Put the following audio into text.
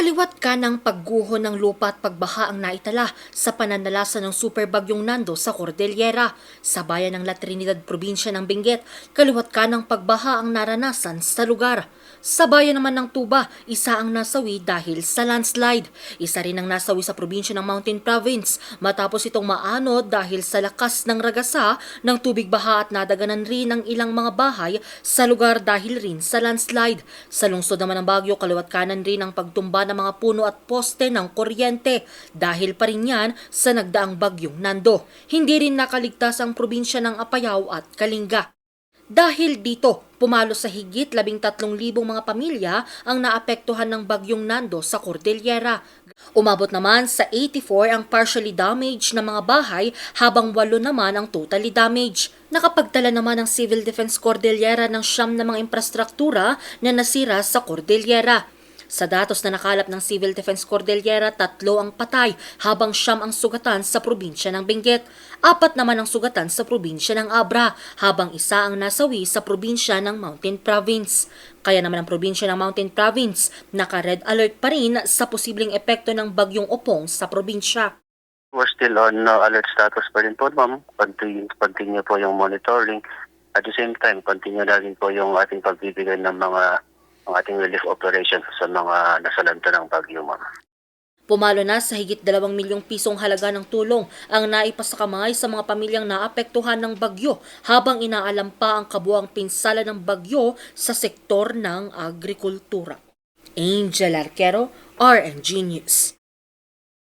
Kaliwat ka ng pagguho ng lupa at pagbaha ang naitala sa pananalasa ng superbagyong Nando sa Cordillera. Sa bayan ng La Trinidad, probinsya ng Benguet, kaliwat ka ng pagbaha ang naranasan sa lugar. Sa bayan naman ng Tuba, isa ang nasawi dahil sa landslide. Isa rin ang nasawi sa probinsya ng Mountain Province matapos itong maanod dahil sa lakas ng ragasa ng tubig baha at nadaganan rin ang ilang mga bahay sa lugar dahil rin sa landslide. Sa lungsod naman ng Bagyo, kaliwat kanan rin ang pagtumba ng mga puno at poste ng kuryente dahil pa rin yan sa nagdaang bagyong Nando. Hindi rin nakaligtas ang probinsya ng Apayao at Kalinga. Dahil dito, pumalo sa higit 13,000 mga pamilya ang naapektuhan ng bagyong Nando sa Cordillera. Umabot naman sa 84 ang partially damaged na mga bahay habang 8 naman ang totally damaged. Nakapagtala naman ang Civil Defense Cordillera ng siyam na mga infrastruktura na nasira sa Cordillera. Sa datos na nakalap ng Civil Defense Cordillera, tatlo ang patay habang siyam ang sugatan sa probinsya ng Benguet. Apat naman ang sugatan sa probinsya ng Abra habang isa ang nasawi sa probinsya ng Mountain Province. Kaya naman ang probinsya ng Mountain Province naka-red alert pa rin sa posibleng epekto ng bagyong opong sa probinsya. We're still on uh, alert status pa rin po, ma'am. Continue, continue po yung monitoring. At the same time, continue na rin po yung ating pagbibigay ng mga ang ating relief operations sa mga nasalanta ng bagyo, ma'am. Pumalo na sa higit 2 milyong pisong halaga ng tulong ang naipasakamay sa mga pamilyang naapektuhan ng bagyo habang inaalam pa ang kabuang pinsala ng bagyo sa sektor ng agrikultura. Angel Arquero, RNG News.